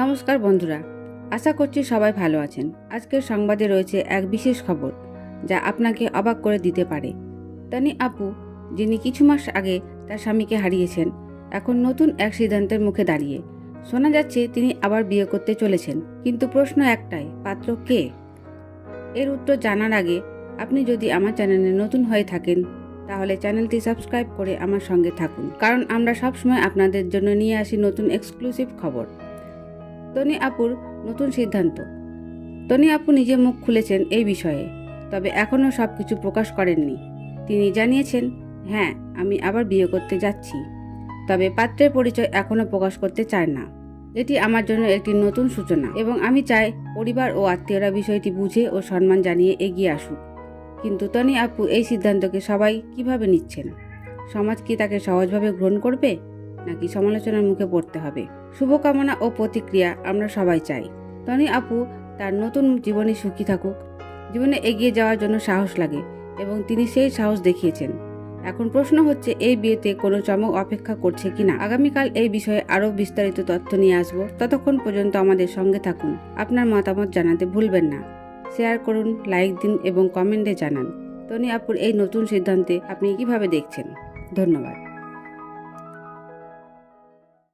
নমস্কার বন্ধুরা, আশা করছি সবাই ভালো আছেন। আজকের সংবাদে রয়েছে এক বিশেষ খবর, যা আপনাকে অবাক করে দিতে পারে। তানি আপু, যিনি কিছু মাস আগে তার স্বামীকে হারিয়েছেন, এখন নতুন এক সিদ্ধান্তের মুখে দাঁড়িয়ে। শোনা যাচ্ছে তিনি আবার বিয়ে করতে চলেছেন, কিন্তু প্রশ্ন একটাই, পাত্র কে? এর উত্তর জানার আগে আপনি যদি আমার চ্যানেলে নতুন হয়ে থাকেন, তাহলে চ্যানেলটি সাবস্ক্রাইব করে আমার সঙ্গে থাকুন। কারণ আমরা সবসময় আপনাদের জন্য নিয়ে আসি নতুন এক্সক্লুসিভ খবর। তনি আপুর নতুন সিদ্ধান্ত। তনি আপু নিজে মুখ খুলেছেন এই বিষয়ে, তবে এখনও সব কিছু প্রকাশ করেননি। তিনি জানিয়েছেন হ্যাঁ আমি আবার বিয়ে করতে যাচ্ছি। তবে পাত্রের পরিচয় এখনও প্রকাশ করতে চায় না। এটি আমার জন্য একটি নতুন সূচনা এবং আমি চাই পরিবার ও আত্মীয়রা বিষয়টি বুঝে ও সম্মান জানিয়ে এগিয়ে আসুক। কিন্তু তনি আপু এই সিদ্ধান্তকে সবাই কীভাবে নিচ্ছেন? সমাজ কি তাকে সহজভাবে গ্রহণ করবে? নাকি সমালোচনার মুখে পড়তে হবে। শুভকামনা ও প্রতিক্রিয়া আমরা সবাই চাই। তনি আপু, তার নতুন জীবনে সুখী থাকুক। জীবনে এগিয়ে যাওয়ার জন্য সাহস লাগে এবং তিনি সেই সাহস দেখিয়েছেন। এখন প্রশ্ন হচ্ছে, এই বিয়েতে কোনো চমক অপেক্ষা করছে কিনা? আগামীকাল এই বিষয়ে আরও বিস্তারিত তথ্য নিয়ে আসব। ততক্ষণ পর্যন্ত আমাদের সঙ্গে থাকুন। আপনার মতামত জানাতে ভুলবেন না। শেয়ার করুন, লাইক দিন এবং কমেন্টে জানান। টনি আপুর এই নতুন সিদ্ধান্তে আপনি কীভাবে দেখছেন? ধন্যবাদ।